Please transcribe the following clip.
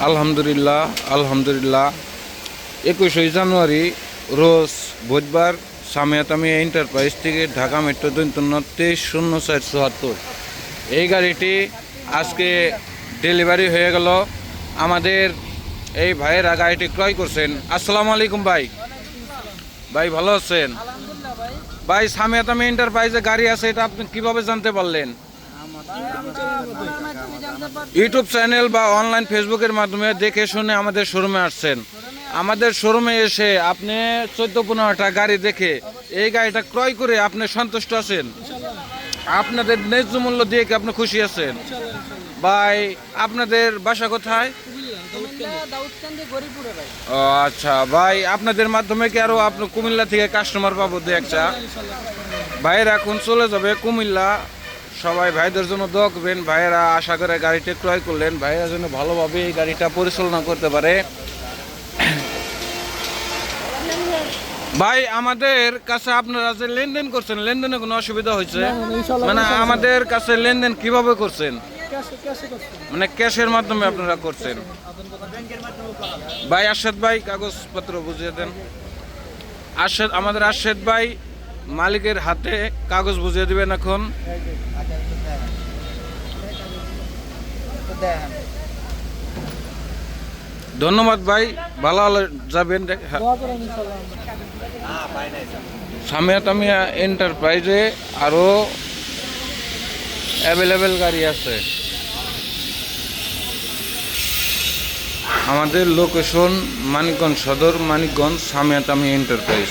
আলহামদুলিল্লাহ আলহামদুলিল্লাহ। একুশে জানুয়ারি রোজ বুধবার সামিয়াতামি এন্টারপ্রাইজ থেকে ঢাকা মেট্রো দৈন্তন্য তেইশ শূন্য চার চুয়াত্তর। এই গাড়িটি আজকে ডেলিভারি হয়ে গেল। আমাদের এই ভাইয়েরা গাড়িটি ক্রয় করছেন। আসসালামু আলাইকুম ভাই। ভাই ভালো আছেন? ভাই। ভাই সামিয়াতামি এন্টারপ্রাইজে গাড়ি আছে এটা আপনি কীভাবে জানতে পারলেন? ইউটিউব চ্যানেল বা অনলাইন ফেসবুকের মাধ্যমে দেখে শুনে আমাদের শোরুমে আসছেন। আমাদের শোরুমে এসে আপনি চোদ্দ পনেরোটা গাড়ি দেখে এই গাড়িটা ক্রয় করে আপনি সন্তুষ্ট আছেন? আপনাদের ন্যায্য মূল্য দিয়ে কি আপনি খুশি আছেন? ভাই, আপনাদের বাসা কোথায়? ও আচ্ছা। ভাই, আপনাদের মাধ্যমে কি আরও আপনি কুমিল্লা থেকে কাস্টমার পাবো দু একটা? ভাইয়েরা এখন চলে যাবে কুমিল্লা। সবাই ভাইদের জন্য দোয়া করবেন। ভাইয়েরা আশা করে গাড়িটা ক্রয় করলেন। ভাইয়েরা যেন ভালোভাবে এই গাড়িটা পরিচালনা করতে পারে। ভাই আমাদের কাছে আপনারা যে লেনদেন করছেন লেনদেনে কোনো অসুবিধা হয়েছে? মানে আমাদের কাছে লেনদেন কীভাবে করছেন। মানে ক্যাশের মাধ্যমে আপনারা করছেন। ভাই আরশেদ ভাই কাগজপত্র বুঝিয়ে দেন। আরশেদ আমাদের আরশেদ ভাই মালিকের হাতে কাগজ বুঝিয়ে দিবেন এখন। ধন্যবাদ ভাই, ভালো যাবেন। সামিয়া তামিয়া এন্টারপ্রাইজে আরও অ্যাভেলেবেল গাড়ি আছে। আমাদের লোকেশন মানিকগঞ্জ সদর, মানিকগঞ্জ, সামিয়া তামিয়া এন্টারপ্রাইজ